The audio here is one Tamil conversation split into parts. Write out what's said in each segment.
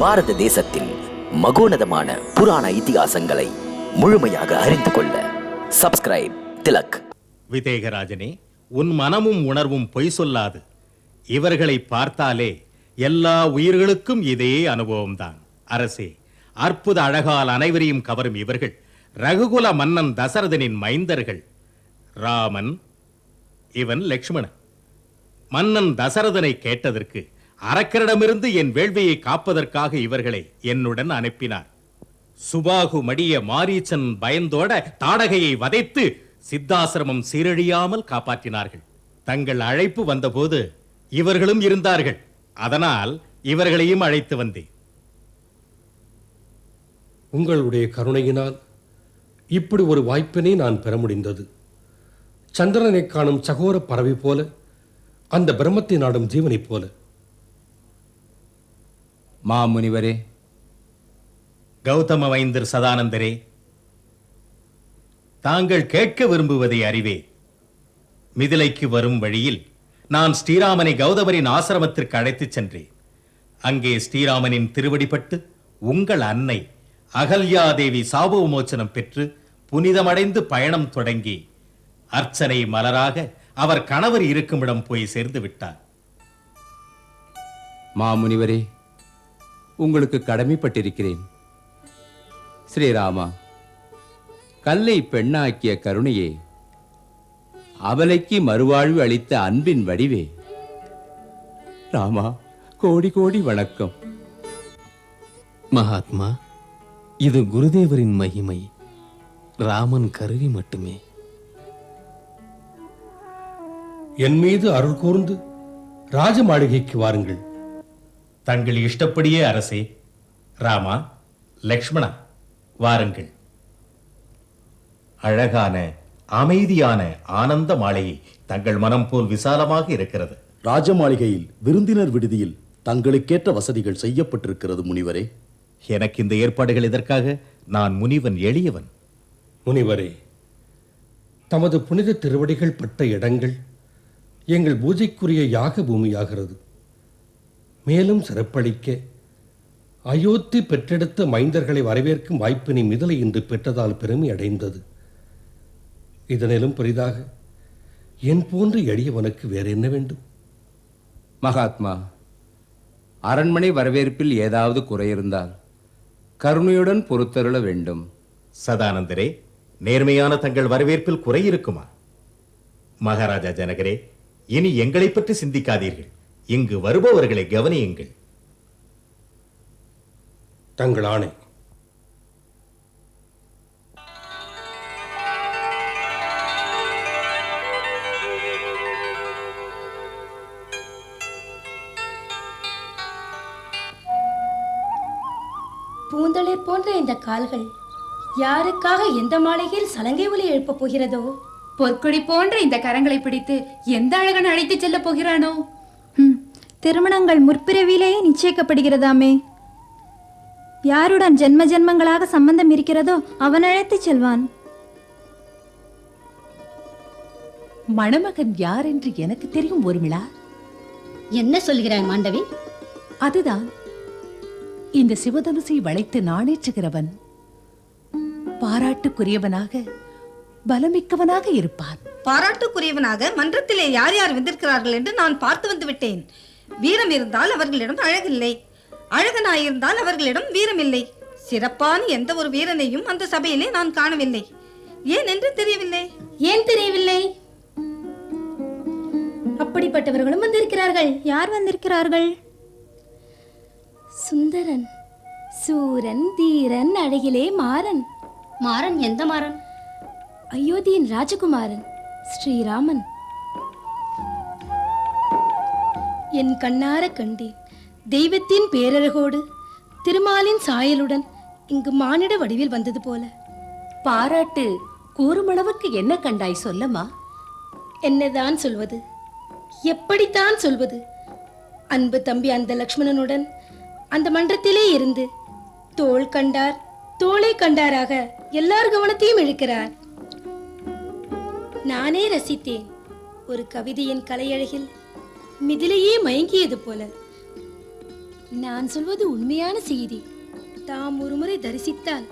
பாரத தேசத்தின் மகோனதமான புராண இதிகாசங்களை முழுமையாக அறிந்து கொள்ள சப்ஸ்கிரைப் திலக். விதேகராஜனே உன் மனமும் உணர்வும் பொய் சொல்லாது. இவர்களை பார்த்தாலே எல்லா உயிர்களுக்கும் இதே அனுபவம்தான். அரசே அற்புத அழகால் அனைவரையும் கவரும் இவர்கள் ரகுகுல மன்னன் தசரதனின் மைந்தர்கள். ராமன் இவன் லக்ஷ்மணன். மன்னன் தசரதனை கேட்டதற்கு அரக்கரிடமிருந்து என் வேள்வியை காப்பதற்காக இவர்களை என்னுடன் அனுப்பினார். சுபாகு மடிய மாரீச்சன் பயந்தோட தாடகையை வதைத்து சித்தாசிரமம் சீரழியாமல் காப்பாற்றினார்கள். தங்கள் அழைப்பு வந்தபோது இவர்களும் இருந்தார்கள். அதனால் இவர்களையும் அழைத்து வந்தேன். உங்களுடைய கருணையினால் இப்படி ஒரு வாய்ப்பினை நான் பெற முடிந்தது. சந்திரனை காணும் சகோர பறவை போல அந்த பிரம்மத்தை நாடும் ஜீவனைப் போல. மாமுனிவரே. கௌதம வைந்தர் சதானந்தரே தாங்கள் கேட்க விரும்புவதை அறிவே. மிதிலைக்கு வரும் வழியில் நான் ஸ்ரீராமனை கௌதமரின் ஆசிரமத்திற்கு அழைத்துச் சென்றேன். அங்கே ஸ்ரீராமனின் திருவடிப்பட்டு உங்கள் அன்னை அகல்யாதேவி சாப விமோச்சனம் பெற்று புனிதமடைந்து பயணம் தொடங்கி அர்ச்சனை மலராக அவர் கணவர் இருக்குமிடம் போய் சேர்ந்து விட்டார். மாமுனிவரே உங்களுக்கு கடமைப்பட்டிருக்கிறேன். ஸ்ரீராமா கல்லை பெண்ணாக்கிய கருணையே அவலைக்கு மறுவாழ்வு அளித்த அன்பின் வடிவே. ராமா கோடி கோடி வணக்கம். மகாத்மா இது குருதேவரின் மகிமை ராமன் கருவி மட்டுமே. என் மீது அருள் கூர்ந்து ராஜ மாளிகைக்கு வாருங்கள். தங்கள் இஷ்டப்படியே அரசே. ராமா லக்ஷ்மணா வாருங்கள். அழகான அமைதியான ஆனந்த மாளிகை தங்கள் மனம் போல் விசாலமாக இருக்கிறது. ராஜமாளிகையில் விருந்தினர் விடுதியில் தங்களுக்கேற்ற வசதிகள் செய்யப்பட்டிருக்கிறது முனிவரே. எனக்கு இந்த ஏற்பாடுகள் எதற்காக? நான் முனிவன் எளியவன். முனிவரே தமது புனித திருவடிகள் பட்ட இடங்கள் எங்கள் பூஜைக்குரிய யாக பூமியாகிறது. மேலும் சிறப்பளிக்க அயோத்தி பெற்றெடுத்த மைந்தர்களை வரவேற்கும் வாய்ப்பினை மிதலை இன்று பெற்றதால் பெருமை அடைந்தது. இதனிலும் பெரிதாக என் போன்ற எளியவனுக்கு வேற என்ன வேண்டும்? மகாத்மா அரண்மனை வரவேற்பில் ஏதாவது குறையிருந்தால் கருணையுடன் பொறுத்தருள வேண்டும். சதானந்தரே நேர்மையான தங்கள் வரவேற்பில் குறை இருக்குமா? மகாராஜா ஜனகரே இனி எங்களை பற்றி சிந்திக்காதீர்கள். இங்கு வருபவர்களை கவனியுங்கள். தங்கள் ஆணை. பூந்தளிர் போன்ற இந்த கால்கள் யாருக்காக எந்த மாளிகையில் சலங்கை ஒலி எழுப்பப் போகிறதோ? பொற்கொடி போன்ற இந்த கரங்களை பிடித்து எந்த அழகன் அழைத்துச் செல்லப் போகிறானோ? திருமணங்கள் முற்பிறவிலேயே நிச்சயிக்கப்படுகிறதாமே. யாருடன் ஜென்ம ஜென்மங்களாக சம்பந்தம் இருக்கிறதோ அவன் அழைத்துச் செல்வான். மணமகன் யார் என்று எனக்கு தெரியும் ஊர்மிளா? என்ன சொல்கிறாய் மாண்டவி? அதுதான். இந்த சிவதனுசை வளைத்து நாணேற்றுகிறவன். பாராட்டுக்குரியவனாக பலமிக்கவனாக இருப்பான். பாராட்டுக்குரியவனாக மன்றத்திலே யார் யார் வந்திருக்கிறார்கள் என்று நான் பார்த்து வந்து விட்டேன். வீரம் இருந்தால் அவர்களிடம் அழகில்லை. அழகனாயிருந்தால் அவர்களிடம் வீரமில்லை. சிறப்பான எந்த ஒரு வீரனையும் அந்த சபையிலே நான் காணவில்லை. ஏன் என்று தெரியவில்லை. ஏன் தெரியவில்லை? அப்படிப்பட்டவர்களும் வந்திருக்கிறார்கள். யார் வந்திருக்கிறார்கள்? சுந்தரன் சூரன் தீரன் அழகிலே மாறன். மாறன்? எந்த மாறன்? அயோத்தியின் ராஜகுமாரன் ஸ்ரீராமன். என் கண்ணார கண்டேன். தெய்வத்தின் பேரழகோடு திருமாலின் சாயலுடன் இங்கு மானிட வடிவில் வந்தது போல. பாராட்டு கூறுமளவுக்கு என்ன கண்டாய் சொல்லமா? என்னதான் சொல்வது? எப்படித்தான் சொல்வது? அன்பு தம்பி அந்த லக்ஷ்மணனுடன் அந்த மன்றத்திலே இருந்து தோள் கண்டார் தோளை கண்டாராக எல்லார் கவனத்தையும் இழுக்கிறார். நானே ரசித்தேன். ஒரு கவிதையின் கலையழகில் மிதிலையே மயங்கியது போல. நான் சொல்வது உண்மையான செய்தி. தாம் ஒருமுறை தரிசித்தால்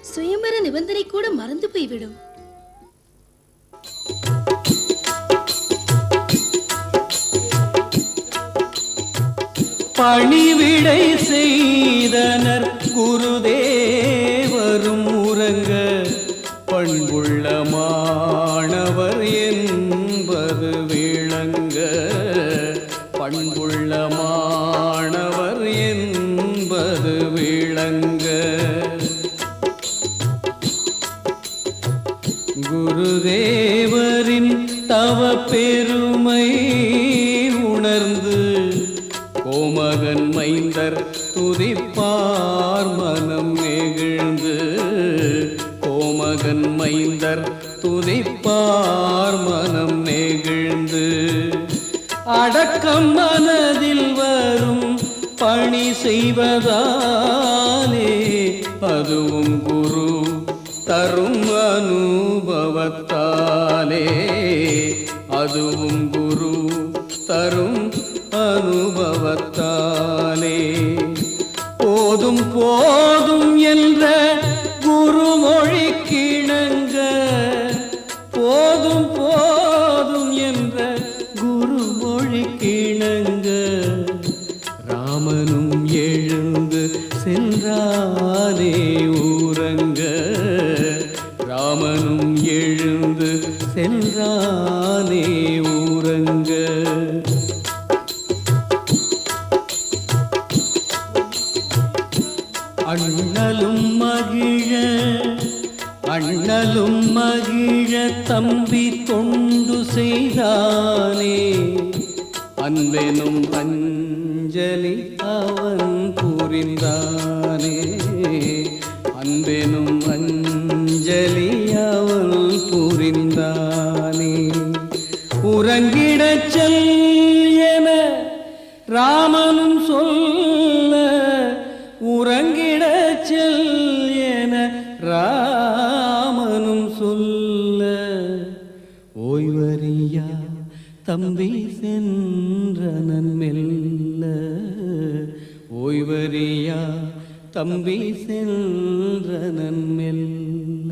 சுயம்பர நிபந்தனை கூட மறந்து போய்விடும். பணிவிடை செய்தனர் குருதேவரும் உறங்க பண்புள்ள அமரரின் தவ பெருமை உணர்ந்து கோமகன் மைந்தர் துதிப்பார் மனம் நெகிழ்ந்து. கோமகன் மைந்தர் துதிப்பார் மனம் நெகிழ்ந்து. அடக்கம் மனதில் வரும் பணி செய்வதாலே அதுவும் குரு தரும் அனு அதுவும் குரு தரும் அனுபவத்தாலே. போதும் போதும் என்ற நம்பி தொண்டு செய்தானே. அன்பெனும் அஞ்சலி அவன் புரிந்தானே அன்பெனும் அஞ்சலி அவன் புரிந்தானே உறங்கிடச் செல் என ராமன் தம்பி சென்ற மெல்ல ஓய்வறியா தம்பி சென்ற நன்மெல்ல.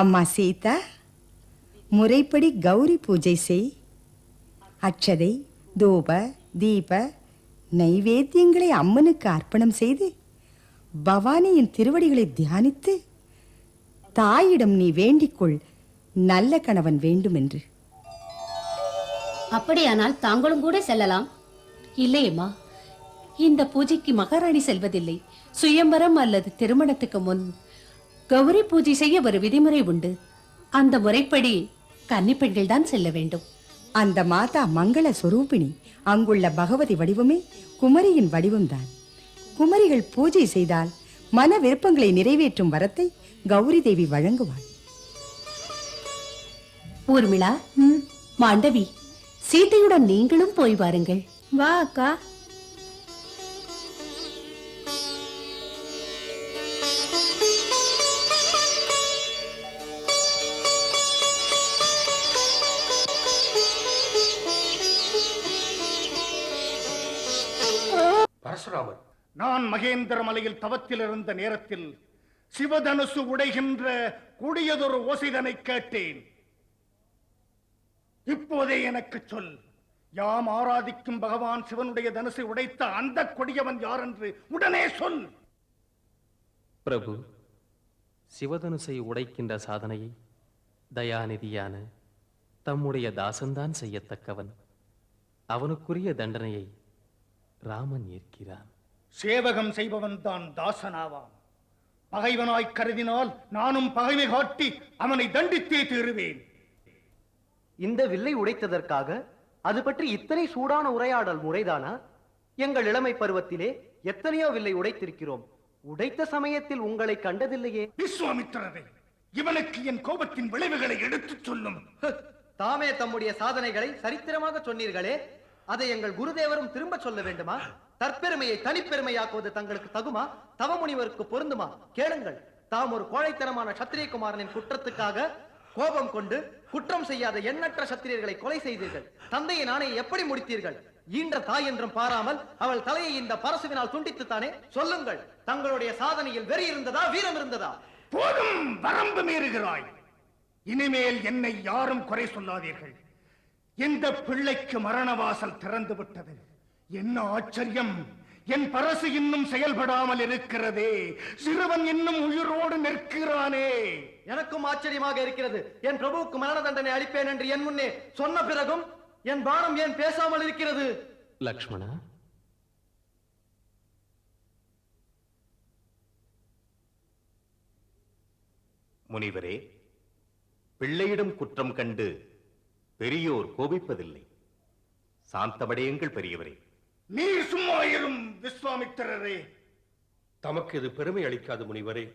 அம்மா சீதா முறைப்படி கௌரி பூஜை செய். அட்சதை தூப தீப நைவேத்தியங்களை அம்மனுக்கு அர்ப்பணம் செய்து பவானியின் திருவடிகளை தியானித்து தாயிடம் நீ வேண்டிக்கொள் நல்ல கணவன் வேண்டும் என்று அப்படியானால் தாங்களும் கூட செல்லலாம். இல்லையம்மா இந்த பூஜைக்கு மகாராணி செல்வதில்லை. சுயம்பரம் அல்லது திருமணத்துக்கு முன் கௌரி பூஜை செய்ய ஒரு விதிமுறை உண்டு. அந்த முறைப்படி கன்னிப்பெண்கள் தான் செல்ல வேண்டும். அந்த மாதா மங்கள சொரூபிணி அங்குள்ள பகவதி வடிவமே குமரியின் வடிவம்தான். குமரிகள் பூஜை செய்தால் மன விருப்பங்களை நிறைவேற்றும் வரத்தை கௌரி தேவி வழங்குவாள். ஊர்மிளா மாண்டவி சீதையுடன் நீங்களும் போய் வாருங்கள். வா அக்கா. நான் மகேந்திர மலையில் தவத்தில் இருந்த நேரத்தில் சிவதனுசு உடைகின்ற கூடியதொரு ஓசைதனை கேட்டேன். இப்போதே எனக்கு சொல். யாம் ஆராதிக்கும் பகவான் சிவனுடைய தனுசை உடைத்த அந்த கொடியவன் யார் என்று உடனே சொல். பிரபு சிவதனுசை உடைக்கின்ற சாதனையை தயாநிதியான தம்முடைய தாசன்தான் செய்யத்தக்கவன். அவனுக்குரிய தண்டனையை ராமன் ஏற்கிறான். சேவகம் செய்பவன் தான் தாசனாவான். பகைவனாய் கருதினால் நானும் பகைமை காட்டி அவனை தண்டித்தே தீருவேன். இந்த வில்லை உடைத்ததற்காக அது பற்றி இத்தனை சூடான உரையாடல் முறைதானா? எங்கள் இளமை பருவத்திலே எத்தனையோ வில்லை உடைத்திருக்கிறோம். உடைத்த சமயத்தில் உங்களை கண்டதில்லையே. விஸ்வாமித்திரரே இவனுக்கு என் கோபத்தின் விளைவுகளை எடுத்துச் சொல்லும். தாமே தம்முடைய சாதனைகளை சரித்திரமாக சொன்னீர்களே. அதை எங்கள் குருதேவரும் திரும்ப சொல்ல வேண்டுமா? தற்பெருமையை தனிப்பெருமையாக்குவது தங்களுக்கு தகுமா? தவமுனிவருக்கு பொருந்துமா? கேளுங்கள். தாம் ஒரு கோழைத்தனமான சத்திரியகுமாரனின் குற்றத்துக்காக கோபம் கொண்டு குற்றம் செய்யாத எண்ணற்ற சத்திரியர்களை கொலை செய்தீர்கள். தந்தையின் ஆணையை எப்படி முடித்தீர்கள்? ஈன்ற தாய் என்றும் பாராமல் அவள் தலையை இந்த பரசுவினால் துண்டித்துத்தானே? சொல்லுங்கள். தங்களுடைய சாதனையில் வெறி இருந்ததா வீரம் இருந்ததா? போதும் வரம்பு மீறுகிறாய். இனிமேல் என்னை யாரும் குறை சொல்லாதீர்கள். இந்த பிள்ளைக்கு மரணவாசல் திறந்து விட்டது என்ன ஆச்சரியம்? என் பரசு இன்னும் செயல்படாமல் இருக்கிறதே. சிறுவன் இன்னும் உயிரோடு நிற்கிறானே. எனக்கும் ஆச்சரியமாக இருக்கிறது. என் பிரபுவுக்கு மரண தண்டனை அளிப்பேன் என்று என் முன்னே சொன்ன பிறகும் என் பானம் ஏன் பேசாமல் இருக்கிறது? லக்ஷ்மணா? முனிவரே பிள்ளையிடம் குற்றம் கண்டு பெரியோர் கோபிப்பதில்லை. சாந்தமடையுங்கள் பெரியவரே. நீர் சும்மா இரும் விஸ்வாமித்திரரே. தமக்கு இது பெருமை அளிக்காது முனிவரே.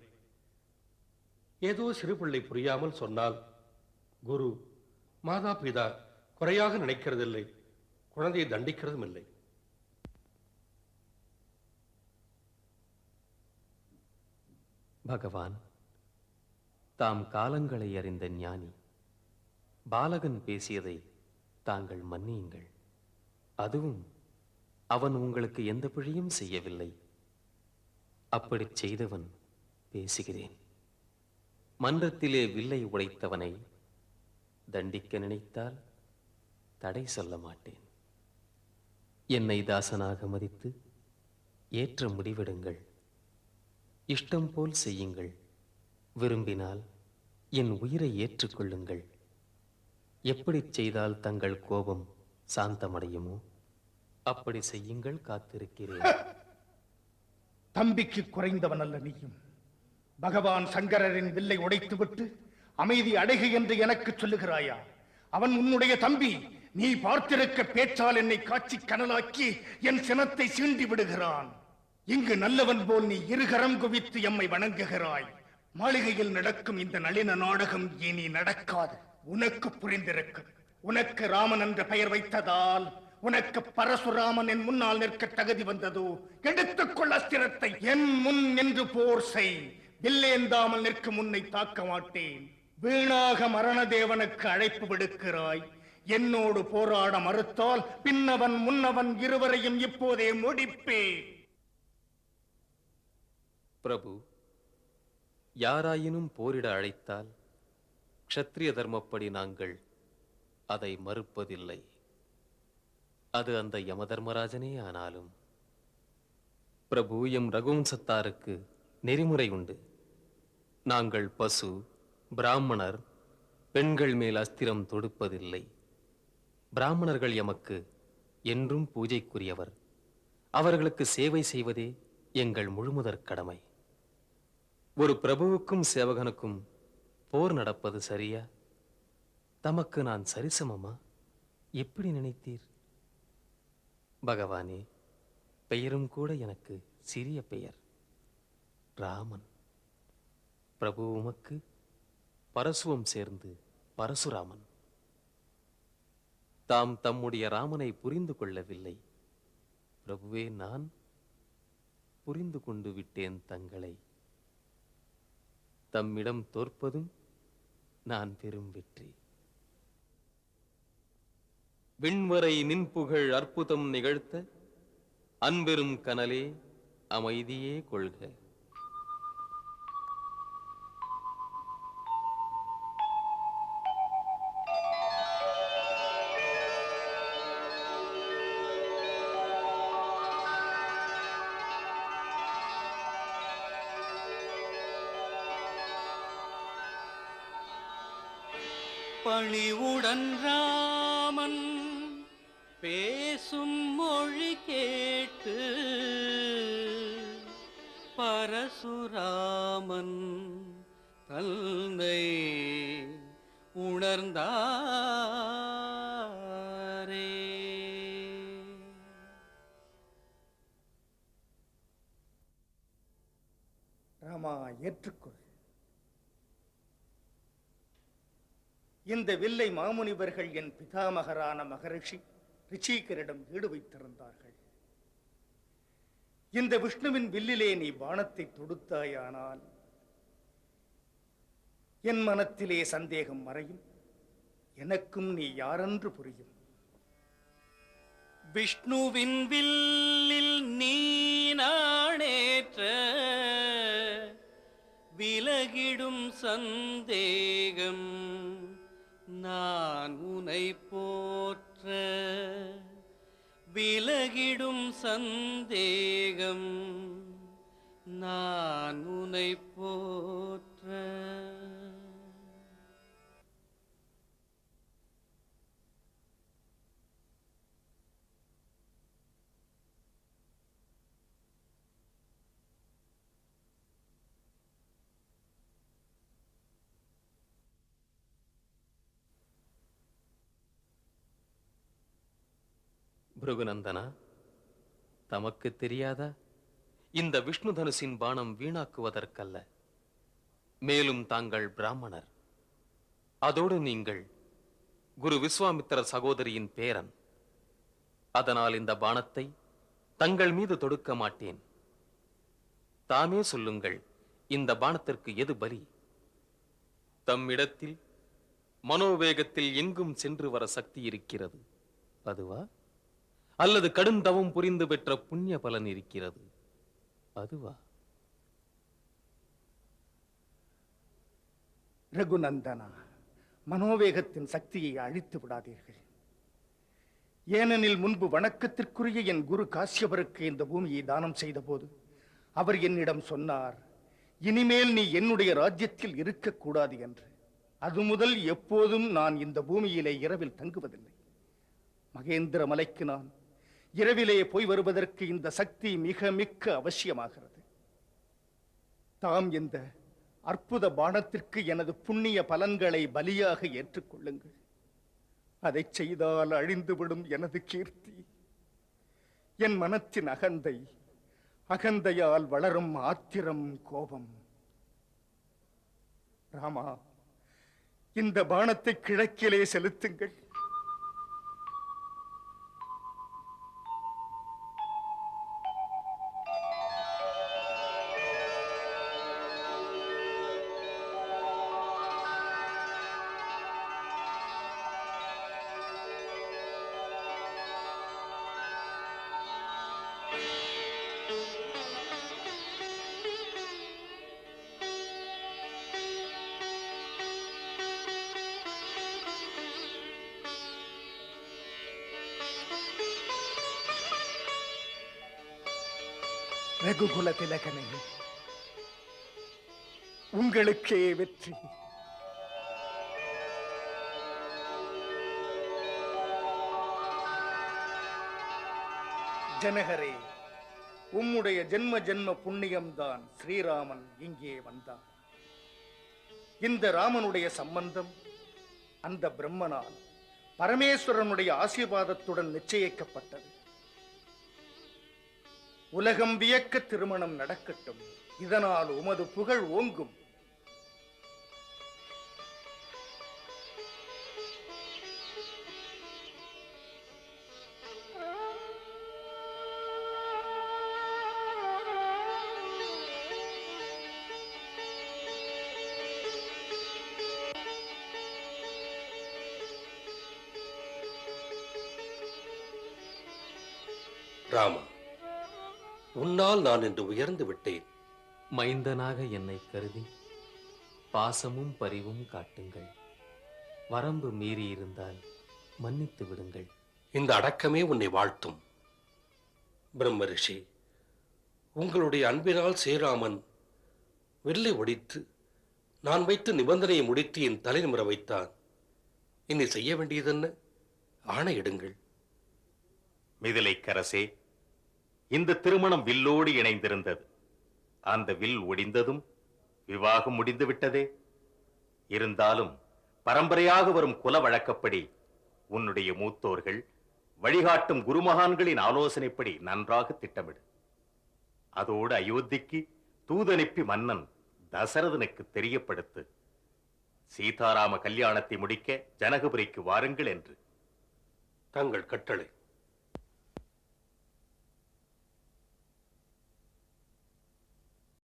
ஏதோ சிறு பிள்ளை புரியாமல் சொன்னால் குரு மாதா பிதா குறையாக நினைக்கிறதில்லை குழந்தையை தண்டிக்கிறதும் இல்லை. பகவான் தாம் காலங்களை அறிந்த ஞானி. பாலகன் பேசியதை தாங்கள் மன்னியுங்கள். அதுவும் அவன் உங்களுக்கு எந்த பிழையும் செய்யவில்லை. அப்படிச் செய்தவன் பேசுகிறேன். மன்றத்திலே வில்லை உடைத்தவனை தண்டிக்க நினைத்தால் தடை சொல்ல மாட்டேன். என்னை தாசனாக மதித்து ஏற்ற முடிவெடுங்கள். இஷ்டம் போல் செய்யுங்கள். விரும்பினால் என் உயிரை ஏற்றுக்கொள்ளுங்கள். எப்படிச் செய்தால் தங்கள் கோபம் சாந்தமடையுமோ? அப்படி செய்யுங்கள் காத்திருக்கிறேன். தம்பிக்கு குறைந்தவன் அல்ல நீயும். பகவான் சங்கரரின் வில்லை உடைத்துவிட்டு அமைதி அடைகு என்று எனக்கு சொல்லுகிறாயா? அவன் உன்னுடைய தம்பி. நீ பார்த்திருக்க பேச்சால் என்னை காட்சி கனலாக்கி என் சினத்தை சீண்டி விடுகிறான். இங்கு நல்லவன் போல் நீ இருகரம் குவித்து எம்மை வணங்குகிறாய். மாளிகையில் நடக்கும் இந்த நளின நாடகம் இனி நடக்காது. உனக்கு புரிந்திருக்கும். உனக்கு ராமன் என்ற பெயர் வைத்ததால் உனக்கு பரசுராமன் என் முன்னால் நிற்க தகுதி வந்ததோ? எடுத்துக்கொள் அஸ்திரத்தை என் முன் நின்று போர் செய். வில்லேந்தாமல் நிற்கும் உன்னை தாக்க மாட்டேன். வீணாக மரணதேவனுக்கு அழைப்பு விடுக்கிறாய். என்னோடு போராட மறுத்தால் பின்னவன் முன்னவன் இருவரையும் இப்போதே முடிப்பேன். பிரபு யாராயினும் போரிட அழைத்தால் க்ஷத்ரிய தர்மப்படி நாங்கள் அதை மறுப்பதில்லை. அது அந்த யமதர்மராஜனே ஆனாலும். பிரபு எம் ரகுவம்சத்தாருக்கு நெறிமுறை உண்டு. நாங்கள் பசு பிராமணர் பெண்கள் மேல் அஸ்திரம் தொடுப்பதில்லை. பிராமணர்கள் எமக்கு என்றும் பூஜைக்குரியவர். அவர்களுக்கு சேவை செய்வதே எங்கள் முழுமுதற் கடமை. ஒரு பிரபுவுக்கும் சேவகனுக்கும் போர் நடப்பது சரியா? தமக்கு நான் சரிசமமா? எப்படி நினைத்தீர்? பகவானே பெயரும் கூட எனக்கு சிறிய பெயர். ராமன். பிரபு உமக்கு பரசுவம் சேர்ந்து பரசுராமன். தாம் தம்முடைய ராமனை புரிந்து கொள்ளவில்லை. பிரபுவே நான் புரிந்து கொண்டு விட்டேன் தங்களை. தம்மிடம் தோற்பதும் நான் பெரும் வெற்றி. விண்வரை நின்புகழ் அற்புதம் நிகழ்த்த அன்பெரும் கனலே அமைதியே கொள்க. பேசும் மொழி கேட்டு பரசுராமன் தந்தை உணர்ந்தாரே. ராமா ஏற்றுக்கொள். இந்த வில்லை மாமுனிவர்கள் என் பிதாமகரான மகரிஷி ரிஷிகரிடம் ஈடு வைத்திருந்தார்கள் இந்த விஷ்ணுவின் வில்லிலே நீ பானத்தை தொடுத்தாயானால் என் மனத்திலே சந்தேகம் மறையும். எனக்கும் நீ யாரென்று புரியும்? விஷ்ணுவின் வில்லில் நீ நாணேற்ற விலகிடும் சந்தேகம் நான் உனை போற்ற விலகிடும் சந்தேகம் நான் உனை போற்ற பிருகுநந்தனா? தமக்கு தெரியாதா? இந்த விஷ்ணு தனுசின் பானம் வீணாக்குவதற்கல்ல. மேலும் தாங்கள் பிராமணர். அதோடு நீங்கள் குரு விஸ்வாமித்திர சகோதரியின் பேரன். அதனால் இந்த பானத்தை தங்கள் மீது தொடுக்க மாட்டேன். தாமே சொல்லுங்கள் இந்த பானத்திற்கு எது பலி? தம்மிடத்தில் மனோவேகத்தில் எங்கும் சென்று வர சக்தி இருக்கிறது. அதுவா? அல்லது கடுந்தவம் புரிந்து பெற்ற புண்ணிய பலன் இருக்கிறது. அதுவா? ரகுநந்தனா மனோவேகத்தின் சக்தியை அழித்து விடாதீர்கள். ஏனெனில் முன்பு வணக்கத்திற்குரிய என் குரு காசியபருக்கு இந்த பூமியை தானம் செய்தபோது அவர் என்னிடம் சொன்னார் இனிமேல் நீ என்னுடைய ராஜ்யத்தில் இருக்கக்கூடாது என்று. அது முதல் எப்போதும் நான் இந்த பூமியிலே இரவில் தங்குவதில்லை. மகேந்திர மலைக்கு நான் இரவிலே போய் வருவதற்கு இந்த சக்தி மிக மிக்க அவசியமாகிறது. தாம் இந்த அற்புத பானத்திற்கு எனது புண்ணிய பலன்களை பலியாக ஏற்றுக்கொள்ளுங்கள். அதைச் செய்தால் அழிந்துவிடும் எனது கீர்த்தி. என் மனத்தின் அகந்தை அகந்தையால் வளரும் ஆத்திரம் கோபம். ராமா இந்த பானத்தை கிழக்கிலே செலுத்துங்கள். ரகுகுல திலகனே உங்களுக்கே வெற்றி. ஜனகரே உம்முடைய ஜென்ம ஜென்ம புண்ணியம்தான் ஸ்ரீராமன் இங்கே வந்தான். இந்த ராமனுடைய சம்பந்தம் அந்த பிரம்மனால் பரமேஸ்வரனுடைய ஆசீர்வாதத்துடன் நிச்சயிக்கப்பட்டது. உலகம் வியக்க திருமணம் நடக்கட்டும். இதனால் உமது புகழ் ஓங்கும். ராமா உன்னால் நான் இன்று உயர்ந்து விட்டேன். மைந்தனாக என்னை கருதி பாசமும் பரிவும் காட்டுங்கள். வரம்பு மீறி இருந்தால் மன்னித்து விடுங்கள். இந்த அடக்கமே உன்னை வாழ்த்தும். பிரம்ம ரிஷி உங்களுடைய அன்பினால் ஸ்ரீராமன் வில்லை ஒடித்து நான் வைத்த நிபந்தனையை முடித்து என் தலைநிமிர வைத்தான். இனி செய்ய வேண்டியதென்ன? ஆணையிடுங்கள். மிதிலைக்கரசே இந்த திருமணம் வில்லோடு இணைந்திருந்தது. அந்த வில் ஒடிந்ததும் விவாகம் முடிந்து விட்டதே. இருந்தாலும் பரம்பரையாக வரும் குல வழக்கப்படி உன்னுடைய மூத்தோர்கள் வழிகாட்டும் குருமகான்களின் ஆலோசனைப்படி நன்றாக திட்டமிடு. அதோடு அயோத்திக்கு தூதனுப்பி மன்னன் தசரதனுக்கு தெரியப்படுத்து சீதாராம கல்யாணத்தை முடிக்க ஜனகபுரிக்கு வாருங்கள் என்று. தங்கள் கட்டளை.